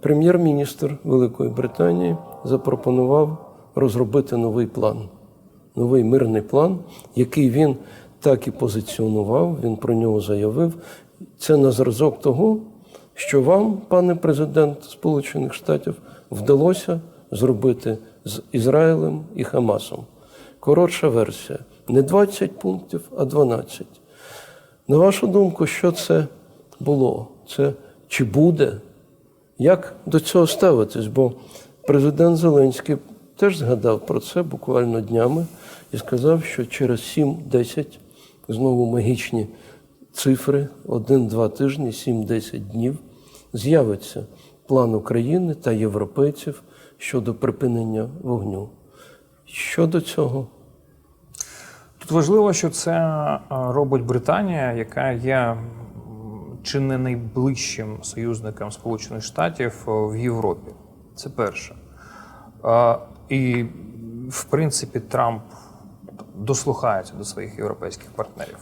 прем'єр-міністр Великої Британії запропонував розробити новий план, новий мирний план, який він так і позиціонував, він про нього заявив. Це на зразок того, що вам, пане президент Сполучених Штатів, вдалося зробити з Ізраїлем і Хамасом. Коротша версія не 20 пунктів, а 12. На вашу думку, що це було? Це чи буде? Як до цього ставитись? Бо президент Зеленський теж згадав про це буквально днями і сказав, що через 7-10 знову магічні цифри, 1-2 тижні, 7-10 днів, з'явиться план України та європейців щодо припинення вогню. Щодо цього, Тут важливо, що це е, робить Британія, яка є чи не найближчим союзником Сполучених Штатів е, в Європі. Це перше. І, в принципі, Трамп дослухається до своїх європейських партнерів.